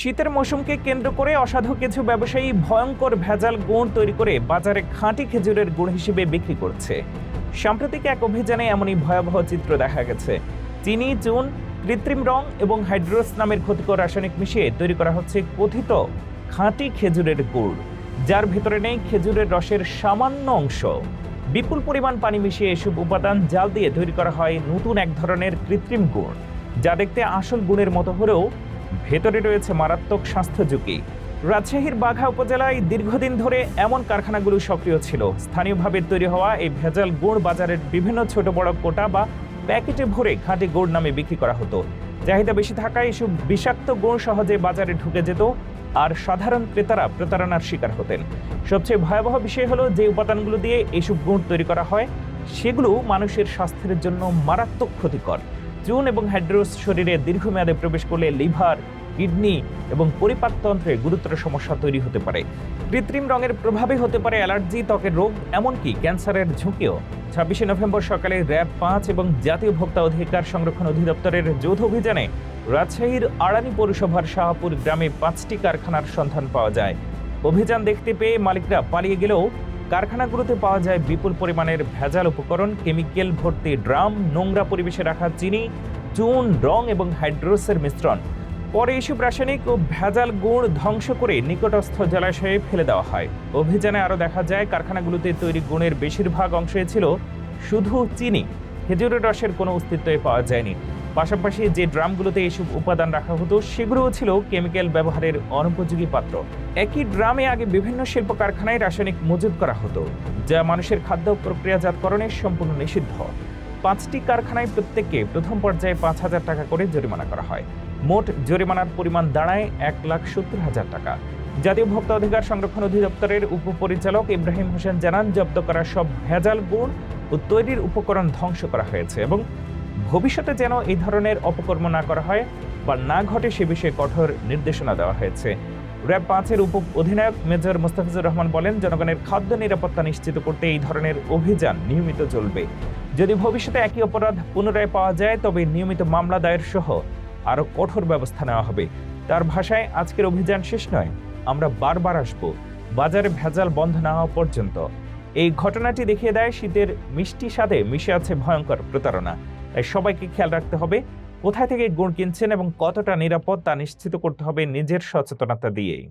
শীতের মৌসুমকে কেন্দ্র করে অসাধু কিছু ব্যবসায়ী ভয়ঙ্কর ভেজাল গুড় তৈরি করে বাজারে খাঁটি খেজুরের গুড় হিসেবে বিক্রি করছে। সাম্প্রতিক এক অভিযানে এমনই ভয়াবহ চিত্র দেখা গেছে। চিনি, চুন, কৃত্রিম রং এবং হাইড্রোস নামের ক্ষতিকর রাসায়নিক মিশিয়ে তৈরি করা হচ্ছে কথিত খাঁটি খেজুরের গুড়, যার ভেতরে নেই খেজুরের রসের সামান্য অংশ। বিপুল পরিমাণ পানি মিশিয়ে এসব উপাদান জাল দিয়ে তৈরি করা হয় নতুন এক ধরনের কৃত্রিম গুড়, যা দেখতে আসল গুণের মতো হলেও ভেতরে রয়েছে মারাত্মক স্বাস্থ্য ঝুঁকি। রাজশাহীর বাঘা উপজেলায় দীর্ঘদিন ধরে এমন কারখানাগুলো সক্রিয় ছিল। স্থানীয়ভাবে তৈরি হওয়া এই ভেজাল গুড় বাজারের বিভিন্ন ছোট বড় কোটা বা প্যাকেটে ভরে খাঁটি গুড় নামে বিক্রি করা হতো। চাহিদা বেশি থাকায় এসব বিষাক্ত গুড় সহজে বাজারে ঢুকে যেত আর সাধারণ ক্রেতারা প্রতারণার শিকার হতেন। সবচেয়ে ভয়াবহ বিষয় হলো যে উপাদানগুলো দিয়ে এইসব গুড় তৈরি করা হয় সেগুলো মানুষের স্বাস্থ্যের জন্য মারাত্মক ক্ষতিকর। চুন এবং হাইড্রোস শরীরে দীর্ঘমেয়াদে প্রবেশ করলে লিভার, কিডনি এবং পরিপাকতন্ত্রে গুরুতর সমস্যা তৈরি হতে পারে। কৃত্রিম রঙের প্রভাবে হতে পারে অ্যালার্জি, ত্বকের রোগ, এমনকি ক্যান্সারের ঝুঁকিও। ছাব্বিশে নভেম্বর সকালে র্যাব পাঁচ এবং জাতীয় ভোক্তা অধিকার সংরক্ষণ অধিদপ্তরের যৌথ অভিযানে রাজশাহীর আড়ানি পৌরসভার শাহপুর গ্রামে পাঁচটি কারখানার সন্ধান পাওয়া যায়। অভিযান দেখতে পেয়ে মালিকরা পালিয়ে গেলেও কারখানাগুলোতে পাওয়া যায় বিপুল পরিমাণের ভেজাল উপকরণ, কেমিক্যাল ভর্তি ড্রাম, নোংরা পরিবেশে রাখা চিনি, চুন, রং এবং হাইড্রোসের মিশ্রণ। পরে এসব রাসায়নিক ও ভেজাল গুড় ধ্বংস করে নিকটস্থ জলাশয়ে ফেলে দেওয়া হয়। অভিযানে আরও দেখা যায়, কারখানাগুলোতে তৈরি গুণের বেশিরভাগ অংশে ছিল শুধু চিনি। খেজুরের রসের কোনো অস্তিত্বই পাওয়া যায়নি। পাশাপাশি যে ড্রামগুলোতে এসব উপাদান রাখা হতো, সেগুলোও ছিল কেমিক্যাল ব্যবহারের অনুপযোগী পাত্র। একই ড্রামে আগে বিভিন্ন শিল্প কারখানায় রাসায়নিক মজুত করা হতো, যা মানুষের খাদ্য প্রক্রিয়াজাতকরণে সম্পূর্ণ নিষিদ্ধ। পাঁচটি কারখানায় প্রত্যেককে প্রথম পর্যায়ে পাঁচ হাজার টাকা করে জরিমানা করা হয়। মোট জরিমানার পরিমাণ দাঁড়ায় এক লাখ সত্তর হাজার টাকা। জাতীয় ভোক্তা অধিকার সংরক্ষণ অধিদপ্তরের উপপরিচালক ইব্রাহিম হোসেন জানান, জব্দ করা সব ভেজাল গুড় ও তৈরির উপকরণ ধ্বংস করা হয়েছে এবং ভবিষ্যতে যেন এই ধরনের অপকর্ম না করা হয় বা না ঘটে সে বিষয়ে কঠোর নির্দেশনা দেওয়া হয়েছে। র্যাব পাঁচের উপ অধিনায়ক মেজর মোস্তাফিজুর রহমান বলেন, জনগণের খাদ্য নিরাপত্তা নিশ্চিত করতে এই ধরনের অভিযান নিয়মিত চলবে। যদি ভবিষ্যতে একই অপরাধ পুনরায় পাওয়া যায়, তবে নিয়মিত মামলা দায়ের সহ আরও কঠোর ব্যবস্থা নেওয়া হবে। তার ভাষায়, আজকের অভিযান শেষ নয়, আমরা বারবার আসব। বাজারে ভেজাল বন্ধ না হওয়া পর্যন্ত। এই ঘটনাটি দেখিয়ে দেয় শীতের মিষ্টি স্বাদে মিশে আছে ভয়ঙ্কর প্রতারণা। তাই সবাইকে খেয়াল রাখতে হবে কোথায় থেকে গুড় কিনছেন এবং কতটা নিরাপদ তা নিশ্চিত করতে হবে নিজের সচেতনতা দিয়েই।